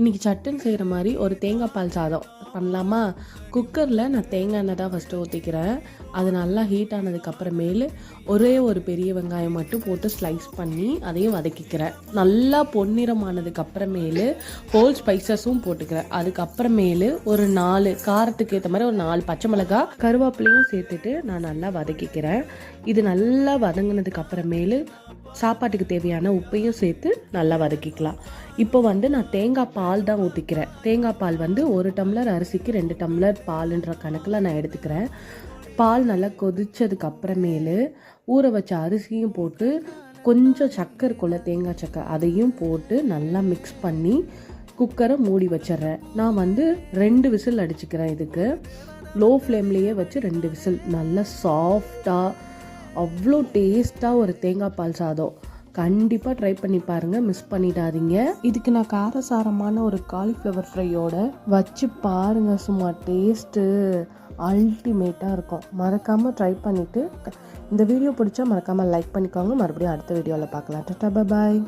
இன்றைக்கி சட்டன் செய்கிற மாதிரி ஒரு தேங்காய் பால் சாதம். பண்ணலாமா? குக்கரில் நான் தேங்காய் எண்ணெய் தான் ஃபஸ்ட்டு ஊற்றிக்கிறேன் அது நல்லா ஹீட் ஆனதுக்கப்புறமேலு ஒரே ஒரு பெரிய வெங்காயம் மட்டும் போட்டு ஸ்லைஸ் பண்ணி அதையும் வதக்கிக்கிறேன். நல்லா பொன்னிறமானதுக்கு அப்புறமேலு ஹோல் ஸ்பைசஸும் போட்டுக்கிறேன். அதுக்கப்புறமேலு ஒரு நாலு காரத்துக்கு ஏற்ற மாதிரி ஒரு நாலு பச்சை மிளகாய் கருவேப்பிலையும் சேர்த்துட்டு நான் நல்லா வதக்கிக்கிறேன். இது நல்லா வதங்கினதுக்கு அப்புறமேலு சாப்பாட்டுக்கு தேவையான உப்பையும் சேர்த்து நல்லா வதக்கிக்கலாம். இப்போ வந்து நான் தேங்காய் பால் தான் ஊற்றிக்கிறேன் தேங்காய் பால் வந்து ஒரு டம்ளர் அரிசிக்கு ரெண்டு டம்ளர் பாலுன்ற கணக்கில் நான் எடுத்துக்கிறேன். பால் நல்லா கொதித்ததுக்கு அப்புறமேலு ஊற வச்ச அரிசியும் போட்டு கொஞ்சம் சக்கரை இருக்கும்ல தேங்காய் சக்கரை அதையும் போட்டு நல்லா மிக்ஸ் பண்ணி குக்கரை மூடி வச்சிடுறேன். நான் வந்து ரெண்டு விசில் அடிச்சுக்கிறேன் இதுக்கு. லோ ஃப்ளேம்லேயே வச்சு ரெண்டு விசில். நல்லா சாஃப்டாக அவ்வளோ டேஸ்ட்டாக ஒரு தேங்காய் பால் சாதம். கண்டிப்பாக ட்ரை பண்ணி பாருங்கள் மிஸ் பண்ணிடாதீங்க. இதுக்கு நான் காரசாரமான ஒரு காலிஃப்ளவர் ஃப்ரையோட வச்சு பாருங்கள் சும்மா டேஸ்ட்டு அல்டிமேட்டாக இருக்கும். மறக்காமல் ட்ரை பண்ணிவிட்டு இந்த வீடியோ பிடிச்சா மறக்காமல் லைக் பண்ணிக்கோங்க. மறுபடியும் அடுத்த வீடியோவில் பார்க்கலாம். டட்டா பாய்